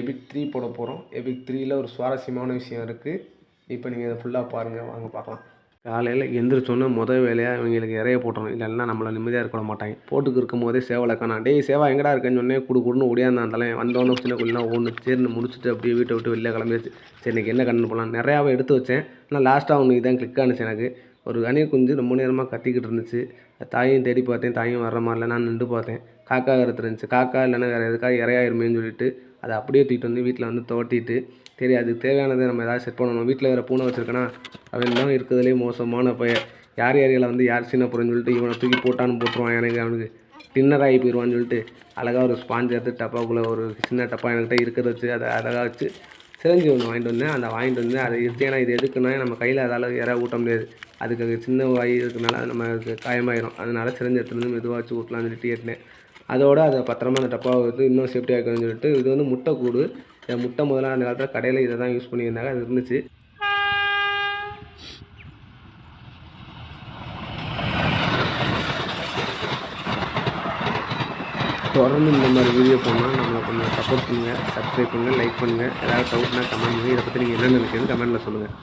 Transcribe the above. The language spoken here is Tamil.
எபிக் த்ரீ போட போகிறோம் எபிக் த்ரீயில் ஒரு சுவாரஸ்யமான விஷயம் இருக்குது இப்போ நீங்கள் இதை ஃபுல்லாக பாருங்கள் வாங்க பார்க்கலாம். காலையில் எந்திரிச்சோன்னே முதல் வேலையாக இவங்களுக்கு இறைய போட்டுறணும். இல்லைன்னா நம்மளை நிம்மதியாக இருக்க மாட்டாங்க. போட்டுக்கு இருக்கும் போதே சேவலை காணோம் டேய் சேவா எங்கடா இருக்கேன்னு சொன்னே குடு குடுன்னு ஓடியாந்தான் இருந்தாலே வந்தோடனே சின்ன குழிலாம் ஒன்று சேர்ந்து முடிச்சுட்டு அப்படியே வீட்டை விட்டு வெளியே கிளம்பிடுச்சு சரி இன்றைக்கி என்ன கண்ணு போகலாம் நிறையாவே எடுத்து வச்சேன். ஆனால் லாஸ்ட்டாக ஒன்று இதான் கிளிக் ஆனிச்சு எனக்கு. ஒரு கனிய குஞ்சு ரொம்ப நேரமாக கத்திக்கிட்டு இருந்துச்சு. தாயும் தேடி பார்த்தேன். தாயும் வர்ற மாதிரி இல்லை நான் நின்று பார்த்தேன். காக்கா இருந்துச்சு. காக்கா இல்லைன்னா வேறு எதுக்காக இறையாயிருமேன்னு சொல்லிட்டு அதை அப்படியே தூக்கிட்டு வந்து வீட்டில் வந்து தோட்டிட்டு சரி அதுக்கு தேவையானதை நம்ம ஏதாவது செட் பண்ணணும். வீட்டில் வேறு பூனை வச்சுருக்கேன்னா அவன் தான் இருக்கிறதுலே மோசமான பையன் யார் யாரையில் வந்து யார் சின்ன போகிறேன்னு சொல்லிட்டு இவனை தூக்கி போட்டான்னு போட்டுருவான் எனக்கு அவனுக்கு. டின்னர் ஆகி போயிடுவான்னு சொல்லிட்டு அழகாக ஒரு ஸ்பாஞ்ச் எடுத்து டப்பாக்குள்ளே ஒரு சின்ன டப்பா என்கிட்ட இருக்கிறத வச்சு அதை அழகாக வச்சு சிரஞ்சி ஒன்று வாங்கிட்டு வந்தேன். அந்த வாங்கிட்டு வந்து அதை எடுத்து ஏன்னா இது எதுக்குன்னா நம்ம கையில் அதால் இற ஊட்ட முடியாது. அதுக்கு அது சின்ன வாய் இருக்கனால அது நமக்கு காயமாயிரும். அதனால சிரஞ்சி எடுத்துகிட்டு வந்து மெதுவாக வச்சு ஊட்டலாம்னு சொல்லிட்டு ஏற்றினேன் அதோட அதை பத்திரமா அந்த டப்பாவை வந்து இன்னும் சேஃப்டியாக இருக்கணும்னு சொல்லிட்டு இது வந்து முட்டை கூடு இந்த முட்டை முதல்ல அந்த காலத்தில் கடையில் இதை தான் யூஸ் பண்ணியிருந்தாங்க. அது இருந்துச்சு. தொடர்ந்து இந்த மாதிரி வீடியோ போனால் நம்மளை கொஞ்சம் சப்போர்ட் பண்ணுங்கள் சப்ஸ்கிரைப் பண்ணுங்கள் லைக் பண்ணுங்கள் ஏதாவது டவுட்னா கமெண்ட் பண்ணுங்கள் இதை பற்றி நீங்கள் என்ன நினைக்கிறது கமெண்ட்டில் சொல்லுங்கள்